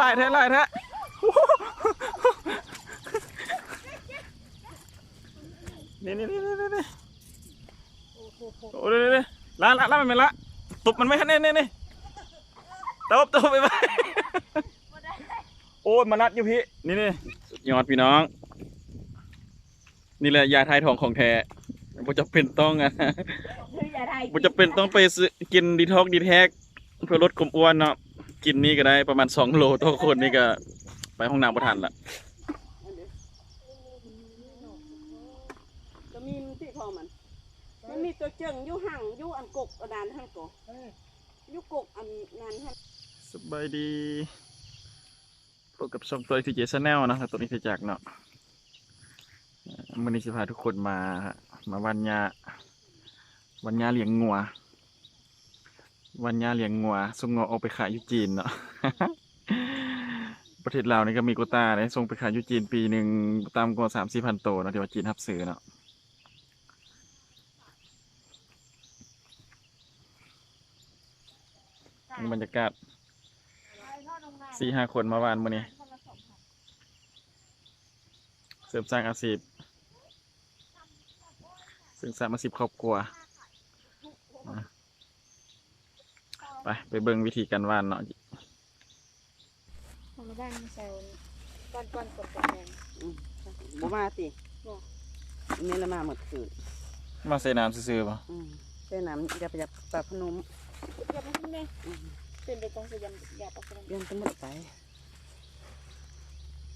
ลายแท้ลายแท้นี่นี่นี่นี่นี่โอ้ยนี่นี่ละละละมันไม่ละตบมันไม่ทันนี่นี่นี่ตบตบไปไปโอ้ยมานัดอยู่พี่นี่นี่ยอดพี่น้อง นี่แหละยาทยทองของแท้บ่จะเป็นต้องอะคืออย่าได้บ่จะเป็นต้องไปซื้อกินดีท็อกดีแท็กเพื่อลดความอ้วนเนาะ กินนี่ก็ได้ประมาณ2โลต่อคนนี่ก็ ไปห้องน้ำบ่ทันละก็มีมันที่พอมัน มันมีตัวเจิงอยู่ห่างอยู่อันกกอันนั้นห่างกอยู่กกอันนั้นห่างสบายดีพบกับช่องตัวทีเจชแนลนะครับตัวนี้ที่จากเนาะเอ่อวันนี้จะพาทุกคนมาฮะมาวันยาวันยาเลี้ยงงัว วันยาเลี้ยงงัวส่งงัวออกไปขายอยุจีนเนาะ ประเทศลาวนี่ก็มีโควต้าเลยส่งไปขายอยุจีนปีหนึ่งตามกว่าสามสี่พันโตวเนาะที่ว่าจีนทับซื้อเนาะบรรยากาศสี่ห้าคนมาวานมื้อนี้เสริมสร้างอาชีพเสริมสร้างอาชีพครอบครัวอะ ไปไปเบิ่งวิธีการว่านเนาะของบ้านมาแซวก้อนก้อนกดกดแดงบ่มาติบ่นี่ละมาหมดคืนมาใส่น้ำซื่อๆป่ะอืมใส่น้ำอย่าไปจับปลาพนมอย่าไปขึ้นเลยเป็นไปตรงสยามอย่าไปพนมเรียนทั้งหมดไป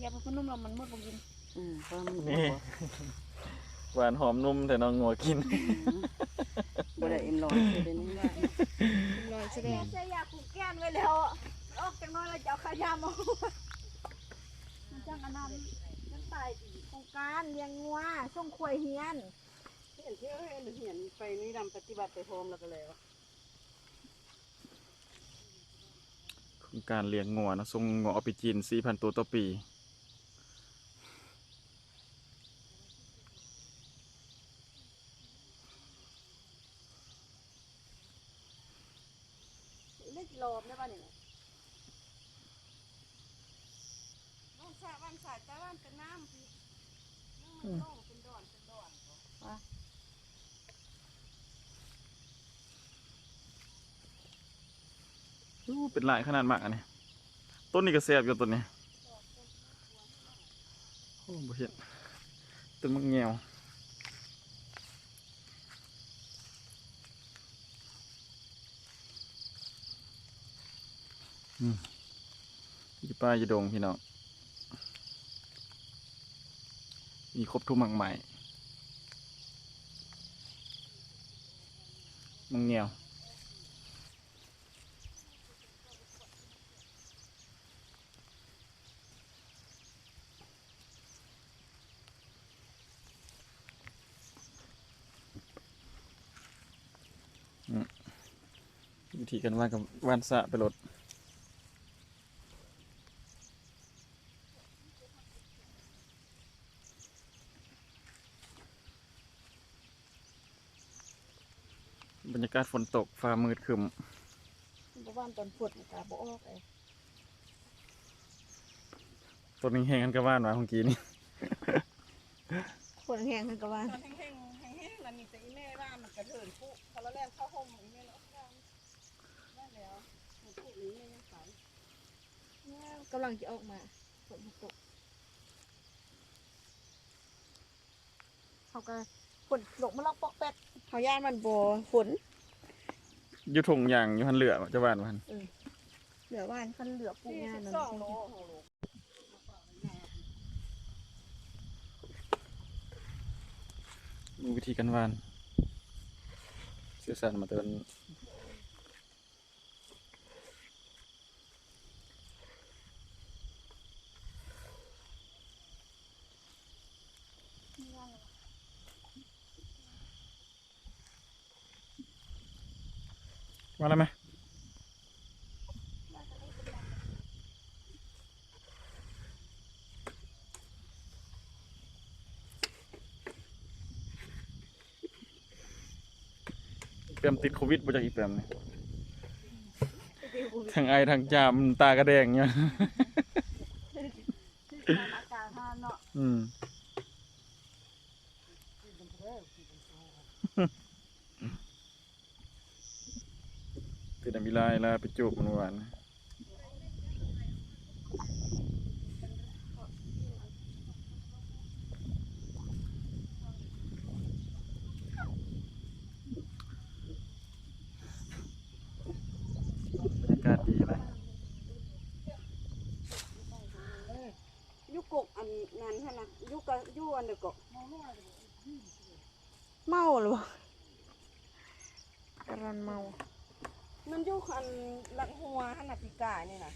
อย่าไปพนมเรามันหมดบ่กินอืมเพราะมันนี่หวานหอมนุ่มแต่น้องงัวกินบ่ได้เอ็มร้อยเลยนี่ว่า ลอยแสดงใช่อยากผูกแก้นไว้แล้วออกจากน้อยเราจะเอาขายามาจังอันนั้นนั่นตายโครงการเลี้ยงงัวส่งควยเฮียนเห็นเที่เห็นเห็นไปนี่ดำปฏิบัติไปโฮมแล้วก็แล้วโครงการเลี้ยงงัวนะส่งงัวออกไปจีนสี่พันตัวต่อปี เล็กโลบได้ป่ะเนี่ยน้องสาวันสายแต่วันเป็นน้ำพี่น้ำมันโล่งเป็นดอนเป็นดอน อู้ เป็นลายขนาดมากอันนี้ต้นนี้ก็แซ่บอยู่ต้นนี้โอ้บ่เห็นต้นมักแงวอืมยู่ป้ายู่ดงพี่น้องมีครบทุกมักใหม่มังแงว วิธีการว่านกับว่านสะไปรถบรรยากาศฝนตกฟ้ามืดครึมบ่บ้านตอนฝนกาบ่ออกเลยต้นนี้แห้งกันกับว่านมาเมื่อกี้นี่ฝนแห้งทั้งกะบ้าน ตอนแห้งๆแห้งๆแล้วมีแต่อีแม่ว่ามันกระเทินผู้พอเราแล่นเข้าห้องอีแม่เนาะได้แล้ว มันผู้นี้แม่ยังใสกำลังจะออกมาฝนตกเขาก็ฝนตกมาลอกปอกแป๊กเขาย่านมันบ่ฝนอยู่ทงอย่างอยู่หันเหลือจะว่านมันเหลือว่านคันเหลือปลูกงานนั่นสองโลของโลดูวิธีการว่านเสื่อสารมาเตือน มาแล้วไหมเปรมติดโควิดบ่จากอีเปรมนี่ทั้งไอทั้งจามตากระแดงเนี่ยอืมเป็นอมิ ลายลาไปจูบมันหวานบรรยากาศดีเลย ยุกกอันนั้นฮะนะยุกกะยุอันเดยวกเมาหรือเปล่ากรันเมา มันยุกอันหลังหัวหั นนา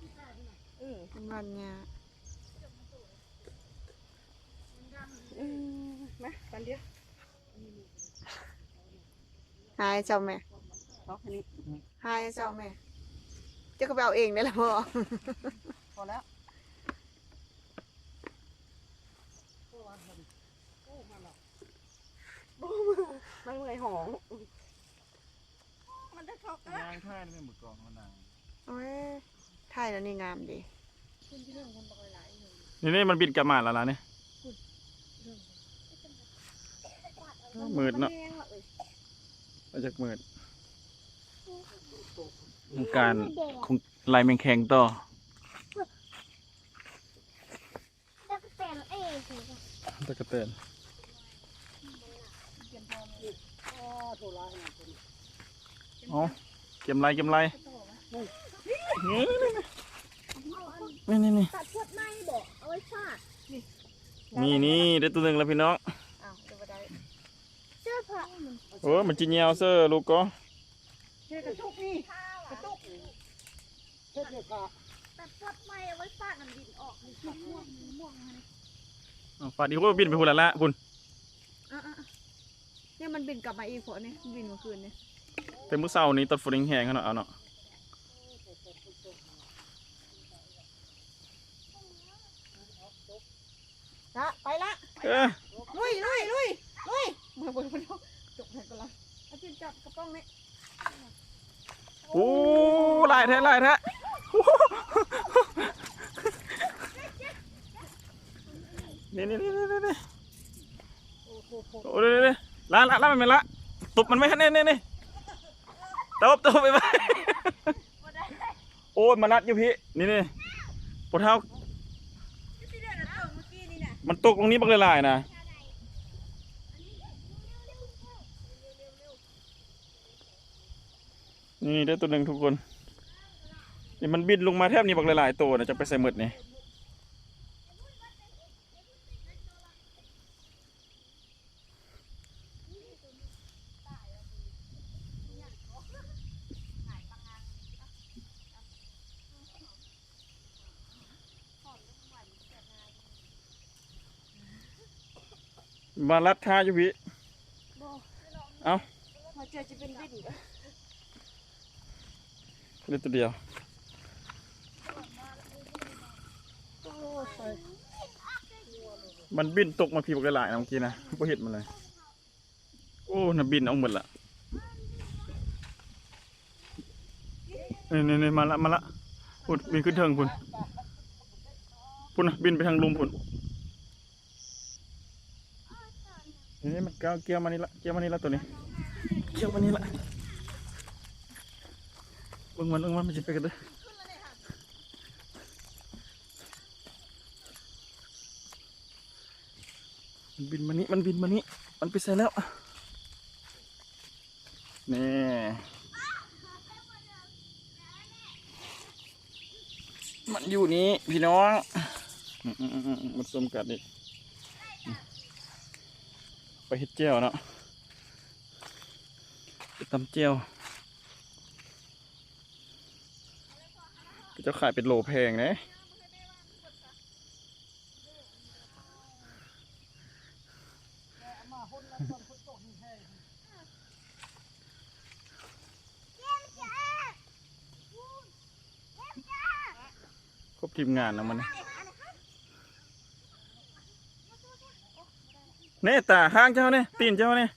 ปีกาเนี่ยนะอืมมันเนี่ยอืมมาปันเดียวหายเจ้าแม่เอาอันนี้หายเจ้าแม่เจ้าก็ไปเอาเองได้ละพ่อพอแล้วมันเมื่อยหอง มันจะเข้ากันนางท่านี่เป็นมือกองนาง โอ้ยถ่ายแล้วนี่งามดีนี่นี่มันบินกลับมาแล้วล่ะเนี่ยมืดเนาะมาจากมืดการคงไล่แมงแข็งต่อแล้วก็เป็นเองสิตะกะเตนเอาเก็บไรเก็บไร นี่นี่นี่ตัดพวดไม้บอกเอาไว้ฟาดนี่นี่ได้ตัวหนึ่งแล้วพี่น้องอ้าวเดี๋ยวบ่ได้เสื้อผ้าโอ้มันจีเนียวเซอร์ลูกก็เฮ้ยกระตุกนี่กระตุกตัดพวดไม้เอาไว้ฟาดมันดินออกมันม่วงม่วงมันอ้าวฝาดอีกว่าบินไปพุ่นละละพุ่นอะอะเนี่ยมันบินกลับมาอีกพอเนี่ยบินเมื่อคืนเนี่ยแต่มื้อเช้านี้ตอนฝนแห้งขนาะเอาเนาะ ละไปละเออลุยลุยลุยลุยมาบนบนจกไหนก็ละอาจินจับกระป๋องนี่โอ้ลายแท้ลายแท้นี่นี่นี่นี่นี่นี่โอ้เดี๋ยวเดี๋ยวเดี๋ยวละละละมันไม่ละตบมันไม่ให้นี่นี่นี่ตบตบไปไปโอ้ยมันรัดอยู่พี่นี่นี่ปวดเท้า มันตกตรงนี้บักเลยลายนะนี่ได้ตัวหนึ่งทุกคนนี่มันบินลงมาแทบนี่บักเลยลายตัวนะจะไปใส่หมดนี่ มารัดท่าอยู่พี่เอามาเจอจะเป็นวินเล่นตัวเดียวมันบินตกมาพี่บักเลยลายนะเมื่อกี้นะไ่เห็นมันเลย โอ้น่ะบินเอาหมดละนี่นี่นี่มาละมาละพุ่นบินขึ้นเทิงพุ่นพุ่นนะบินไปทางลุมพุ่น นี่นี่มันเกาวเกี่ยวมานี่ละเกี่ยวมานี่ละตัวนี้เกี่ยวมานี่ละเบิ่งมันเบิ่งมันมันจะไปกันเด้อมันบินมานี่มันบินมานี่มันไปใส่แล้วนี่มันอยู่นี่พี่น้องอืมอืมอืมอืมมันสมกัดดิ ไปเฮ็ดเจียวเนาะไปตำเจียวก็จะขายเป็นโลแพงนะครบทีมงานแล้วมันนะ เน่ตาห้างเจ้าเนี่ยตีนเจ้าเนี่ย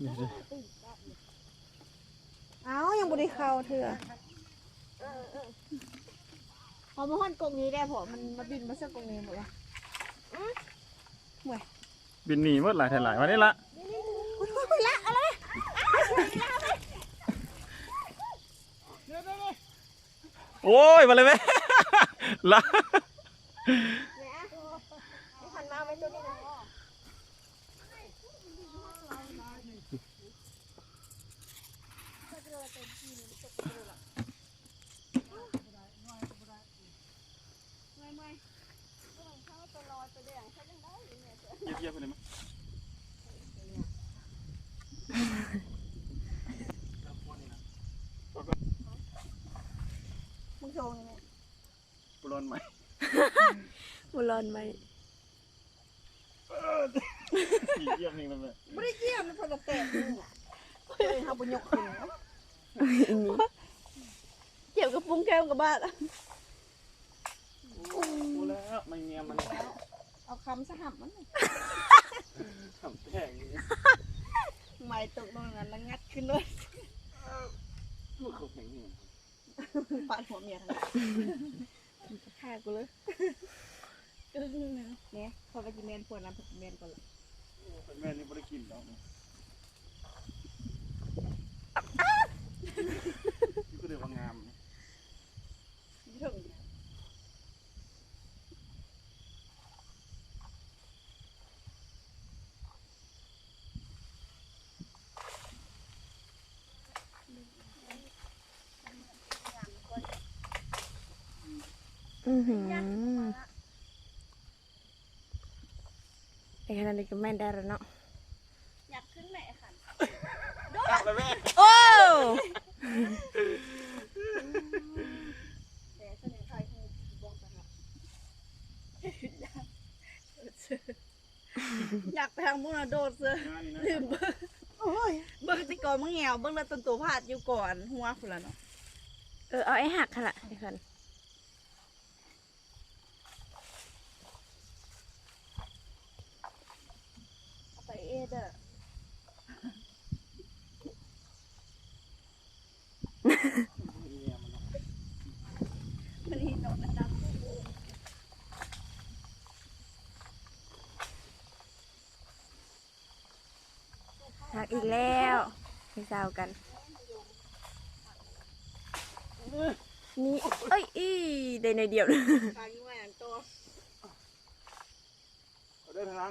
นี่ดิเอ้ายังบ่ได้เข้าเถื่อพอมาห้อนกรงนี้ได้พอมันมาบินมาเสื้อกรงนี้หมดละบินหนีหมดหลายแถหลายวันนี้ละ โอ้ยมาเลยไหมละหันมาไว้ตัวนี้นะเยียบๆไปเลยมั้ย มึงโชว์นี่แม่ กูร้อนไหม บ่ร้อนไหมเยียบนี่มันเลยบ่ได้เกี่ยวมันพอกระแตกนี่น่ะเฮ้ยเฮาบ่ยกขึ้นนะเกี่ยวกับปุ้งแก้วกับบ้านอะกูแล้วมันเงียมันเอาคำสหับมันทำแท่งไม่ตกลงนั้นแล้วงัดขึ้นเลยลูกเขาแข็งนี่ปาดหัวเมียทั้ง นั้นฆ่ากูเลยเนี่ยพอไปกินเมนปวกนั้นพอกินเมนก่อนละเป็นแม่นี่บริกินดอกนี่นี่ก็เรียกว่างามนะ ถึง อือหือไอ้ขนาดนี้ก็แม่นได้แล้วเนาะ อยากขึ้นแม่ค่ะตักเลยแม่โอ้แต่เสนอไทยคือบอกกันละอยากไปทางมุนาโดดเสือลืมเบิ้งโอ้ยเบิ้งแติกอนมึงแงวเบิ้งแล้วต้นตัวพาดอยู่ก่อนหัวฝุ่นละเนาะ เออเอาไอ้หักค่ะล่ะไอ้คัน เอาไปเอ็ดอะมันหินดอกอันดำหักอีกแล้วไม่เศร้ากัน นี่ เอ้ยอีได้ในอยเดียวทางนี้ว่าอย่างตัว เอาได้ทาง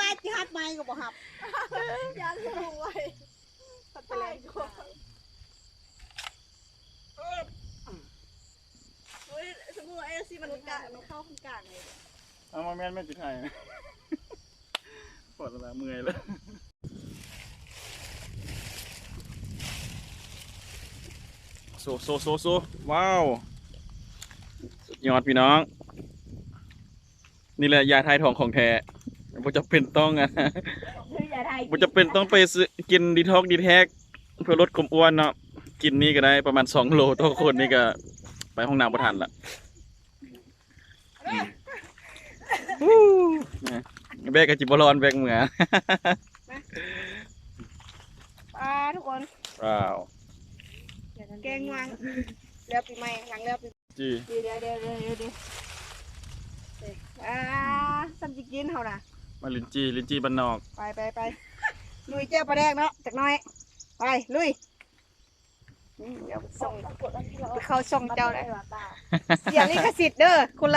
บ้านที่ฮัดไม้ก็บอกหับยันลงไว้ตัดไปแล้วก็เฮ้ยสมมติว่าไอ้ซีมันกะมันเข้าข้างกลางเลยเอามาแม่นแม่จุดไทยปวดละเมื่อยแล้วโซโซโซโซว้าว สุดยอดพี่น้อง นี่แหละยาทายทองของแท้บ่จะเป็นต้องอะคืออย่าไทยบ่จะเป็นต้องไปซื้อกินดีท็อกดีแท็กเพื่อลดความอ้วนเนาะกินนี่ก็ได้ประมาณ2โลต่อคนนี่ก็ไปห้องน้ำบ่ทันละวู้นะแบกกับจิบร้อนแบกเหมือปลาทุกคนว้าวแกงวางแล้วปีใหม่หลังแล้วปีจีเดี๋ยวเดี๋ยวเดี๋ยวเดี๋ยวเดี๋ยวอ่าซ้ำจิ กินเขาน่ะมาลินจีลินจีบ้านนอก ไปไปไปลุยเจ้าปลาแดกเนาะจากหน้อย ไปลุยนี่เดี๋ยวส่งไปเข้าช่องเจ้าได้เสียงลิขสิทธิ์เด้อคนละ